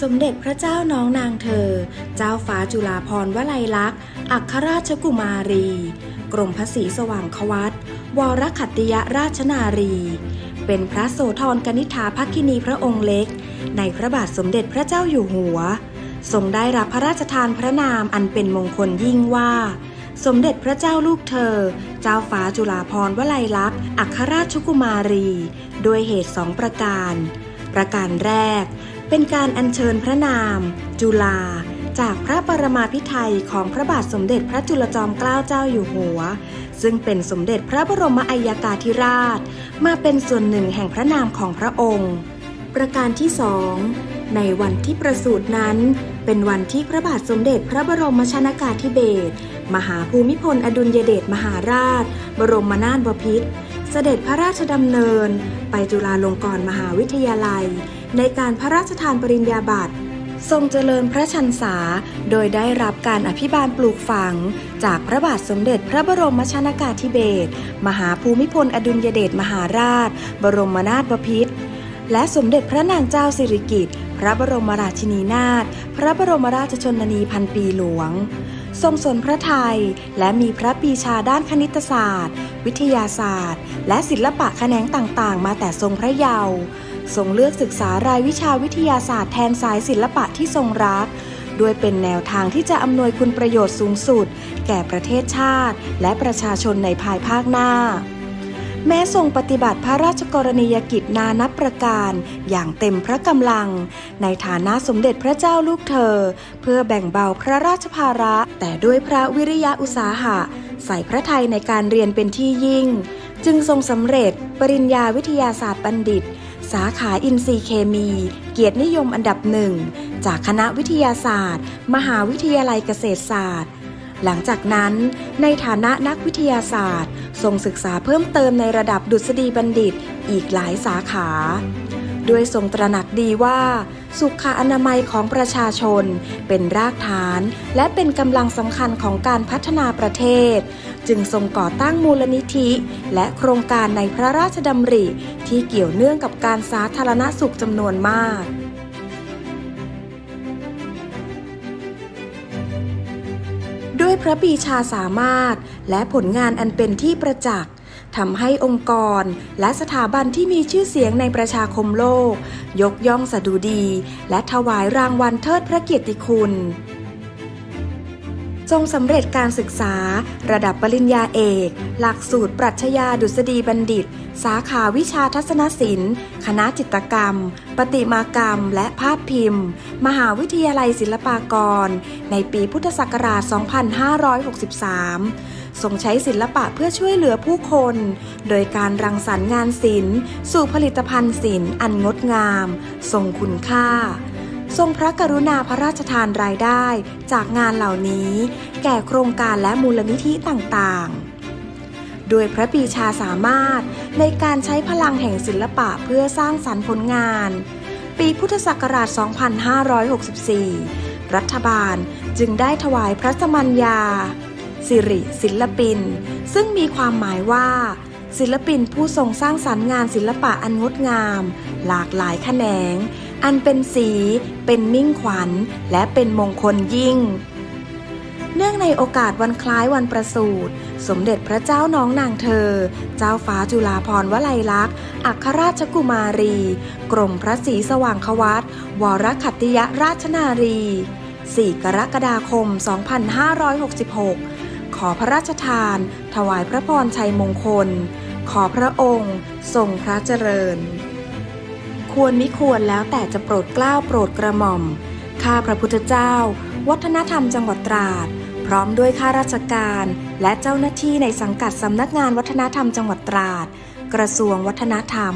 สมเด็จพระเจ้าน้องนางเธอ เจ้าฟ้าจุฬาภรณ์วลัยลักษณ์ อัครราชกุมารี กรมพระศรีสว่างควัตวรขัตติยราชนารี เป็นพระโสธรกนิษฐาภักินีพระองค์เล็ก ในพระบาทสมเด็จพระเจ้าอยู่หัว ทรงได้รับพระราชทานพระนามอันเป็นมงคลยิ่งว่า สมเด็จพระเจ้าลูกเธอ เจ้าฟ้าจุฬาภรณ์วลัยลักษณ์อัครราชกุมารี ด้วยเหตุสองประการ ประการแรก เป็นการอัญเชิญพระนาม จุฬาจากพระปรมาภิไธยของพระบาทสมเด็จพระจุลจอมเกล้าเจ้าอยู่หัว ซึ่งเป็นสมเด็จพระบรมอัยกาธิราช มาเป็นส่วนหนึ่งแห่งพระนามของพระองค์ ประการที่สองในวันที่ประสูตินั้น เป็นวันที่พระบาทสมเด็จพระบรมชนากาธิเบศรมหาภูมิพลอดุลยเดชมหาราช บรมนาถบพิตรเสด็จพระราชดำเนิน ไปจุฬาลงกรณ์มหาวิทยาลัย ในการพระราชทานปริญญาบัตรทรงเจริญพระชันษา โดยได้รับการอภิบาลปลูกฝัง จากพระบาทสมเด็จพระบรมชนากาธิเบศรมหาภูมิพลอดุลยเดชมหาราช บรมนาถบพิตรและสมเด็จพระนางเจ้าสิริกิติ์พระบรมราชินีนาถพระบรมราชชนนีพันปีหลวง ทรงสนพระไทย และมีพระปีชาด้านคณิตศาสตร์ วิทยาศาสตร์ และศิลปะแขนงต่างๆ มาแต่ทรงพระเยาว์ ทรงเลือกศึกษารายวิชาวิทยาศาสตร์แทนสายศิลปะที่ทรงรักด้วยเป็นแนวทางที่จะอำนวยคุณประโยชน์สูงสุด แก่ประเทศชาติ และประชาชนในภายภาคหน้า แม้ทรงปฏิบัติพระราชกรณียกิจนานับประการ อย่างเต็มพระกำลัง ในฐานะสมเด็จพระเจ้าลูกเธอ เพื่อแบ่งเบาพระราชภาระ แต่ด้วยพระวิริยะอุตสาหะ ใส่พระไทยในการเรียนเป็นที่ยิ่ง จึงทรงสำเร็จปริญญาวิทยาศาสตร์บัณฑิต สาขาอินทรีย์เคมี เกียรตินิยมอันดับหนึ่ง จากคณะวิทยาศาสตร์ มหาวิทยาลัยเกษตรศาสตร์ หลังจากนั้น ในฐานะนักวิทยาศาสตร์ทรงศึกษาเพิ่มเติมในระดับดุษฎีบัณฑิต อีกหลายสาขา ด้วยทรงตระหนักดีว่า สุขอนามัยของประชาชน เป็นรากฐาน และเป็นกำลังสำคัญของการพัฒนาประเทศ จึงทรงก่อตั้งมูลนิธิ และโครงการในพระราชดำริ ที่เกี่ยวเนื่องกับการสาธารณสุขจำนวนมากด้วยพระปีชาสามารถ และผลงานอันเป็นที่ประจักษ์ ทำให้องค์กร และสถาบันที่มีชื่อเสียงในประชาคมโลก ยกย่องสดุดี และถวายรางวัลเทิดพระเกียรติคุณ ทรงสำเร็จการศึกษา ระดับปริญญาเอก หลักสูตรปรัชญาดุษฎีบัณฑิต สาขาวิชาทัศนศิลป์ คณะจิตรกรรมประติมากรรม และภาพพิมพ์ มหาวิทยาลัยศิลปากร ในปีพุทธศักราช 2563ทรงใช้ศิลปะเพื่อช่วยเหลือผู้คน โดยการรังสรรค์งานศิลป์ สู่ผลิตภัณฑ์ศิลป์อันงดงาม ทรงคุณค่า ทรงพระกรุณาพระราชทานรายได้จากงานเหล่านี้ แก่โครงการและมูลนิธิต่างๆ โดยพระปีชาสามารถในการใช้พลังแห่งศิลปะเพื่อสร้างสรรค์ผลงาน ปีพุทธศักราช 2564 รัฐบาลจึงได้ถวายพระสมัญญา สิริศิลปิน ซึ่งมีความหมายว่าศิลปินผู้ทรงสร้างสรรค์งานศิลปะอันงดงาม หลากหลายแขนง อันเป็นสี เป็นมิ่งขวัญ และเป็นมงคลยิ่ง เนื่องในโอกาสวันคล้ายวันประสูติ สมเด็จพระเจ้าน้องนางเธอ เจ้าฟ้าจุฬาภรณ์วลัยลักษณ์ อัครราชกุมารี กรมพระศรีสว่างควัตวรขัตติยราชนารี 4 กรกฎาคม 2566 ขอพระราชทาน ถวายพระพรชัยมงคล ขอพระองค์ ทรงพระเจริญ ควรมิควรแล้วแต่จะโปรดเกล้าโปรดกระหม่อม ข้าพระพุทธเจ้า วัฒนธรรมจังหวัดตราด พร้อมด้วยข้าราชการ และเจ้าหน้าที่ในสังกัดสำนักงานวัฒนธรรมจังหวัดตราด กระทรวงวัฒนธรรม